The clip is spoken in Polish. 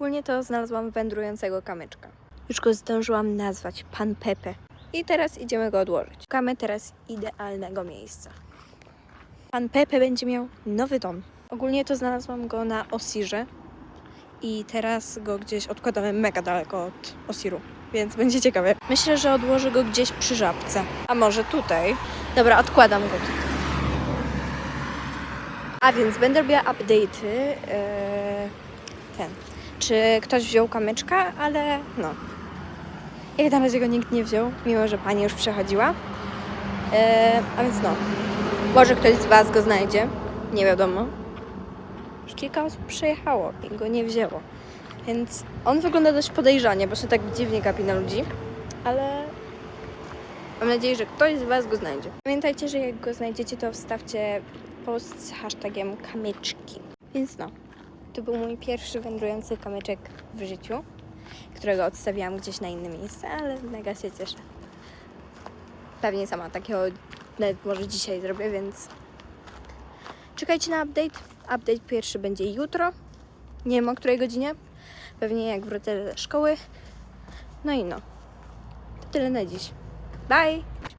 Ogólnie to znalazłam wędrującego kamyczka. Już go zdążyłam nazwać Pan Pepe. I teraz idziemy go odłożyć. Szukamy teraz idealnego miejsca. Pan Pepe będzie miał nowy dom. Ogólnie to znalazłam go na Osirze i teraz go gdzieś odkładamy mega daleko od Osiru, więc będzie ciekawe. Myślę, że odłożę go gdzieś przy żabce. A może tutaj? Dobra, odkładam go tutaj. A więc będę robiła update'y. e, ten. Czy ktoś wziął kamyczka, ale no. Jak na razie go nikt nie wziął, mimo że pani już przechodziła. E, a więc no. Może ktoś z Was go znajdzie. Nie wiadomo. Już kilka osób przejechało i go nie wzięło. Więc on wygląda dość podejrzanie, bo się tak dziwnie gapi na ludzi. Ale mam nadzieję, że ktoś z Was go znajdzie. Pamiętajcie, że jak go znajdziecie, to wstawcie post z hashtagiem kamyczki. Więc no. To był mój pierwszy wędrujący kamyczek w życiu, którego odstawiłam gdzieś na inne miejsce, ale mega się cieszę. Pewnie sama takiego nawet może dzisiaj zrobię, więc czekajcie na update. Update pierwszy będzie jutro. Nie wiem o której godzinie. Pewnie jak wrócę ze szkoły. No i no. To tyle na dziś. Bye!